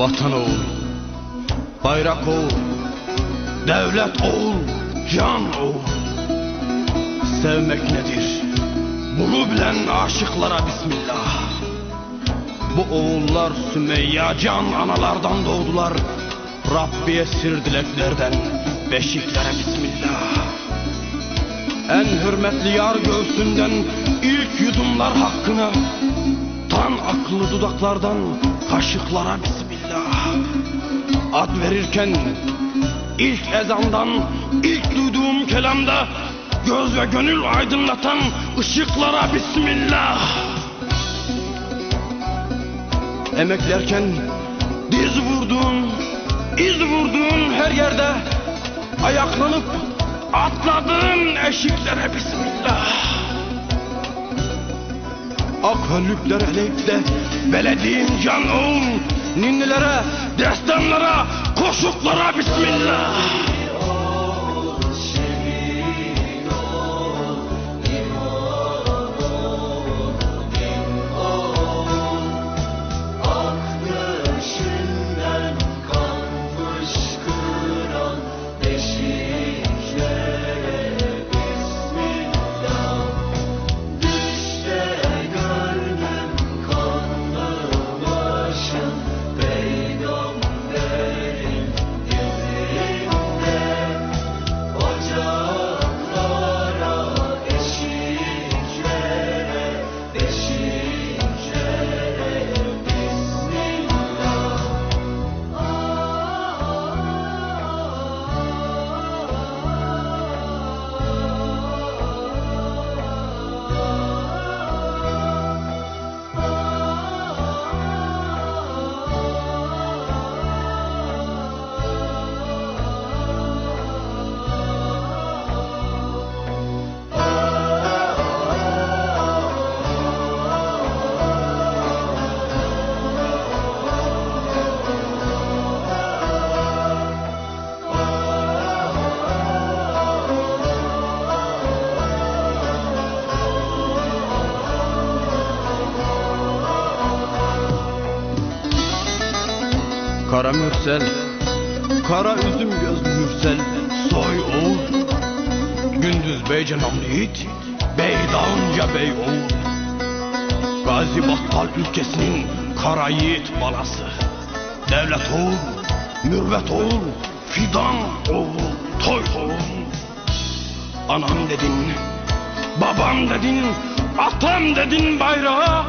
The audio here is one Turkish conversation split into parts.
Vatan oğul, bayrak oğul, devlet oğul, can oğul. Sevmek nedir? Bunu bilen aşıklara bismillah. Bu oğullar Sümeyye can analardan doğdular. Rabbi esir dileklerden beşiklere bismillah. En hürmetli yar göğsünden ilk yudumlar hakkına Tan akıllı dudaklardan kaşıklara bismillah Ad verirken ilk ezandan ilk duyduğum kelamda Göz ve gönül aydınlatan ışıklara bismillah. Emeklerken diz vurduğun, iz vurduğun her yerde. Ayaklanıp atladığın eşiklere bismillah. Akölükler eleyipte belediğim can oğul Ninnilere, destanlara, koşuklara bismillah Kara mürsel, kara üzüm gözlü mürsel Soy oğul, gündüz bey cenamlı yiğit Bey dağınca bey oğul. Gazi Battal ülkesinin kara yiğit balası. Devlet oğul, mürvet oğul, fidan oğul, toy oğul. Anam dedin, babam dedin, atam dedin bayrağa.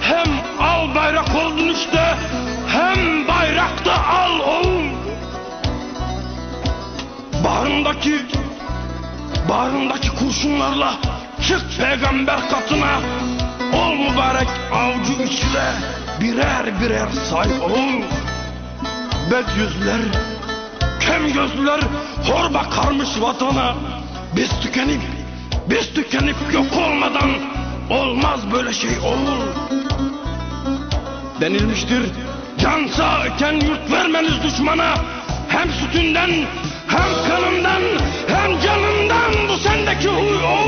Hem al bayrak oldun işte, Bağrındaki, bağrındaki kurşunlarla çık peygamber katına. Ol mübarek avcı içle birer birer say oğul Bet yüzlüler, kem gözlüler hor bakarmış vatana. Biz tükenip, biz tükenip yok olmadan olmaz böyle şey oğul Denilmiştir can sağ iken yurt vermeniz düşmana hem sütünden hem kanından hem canından bu sendeki huy o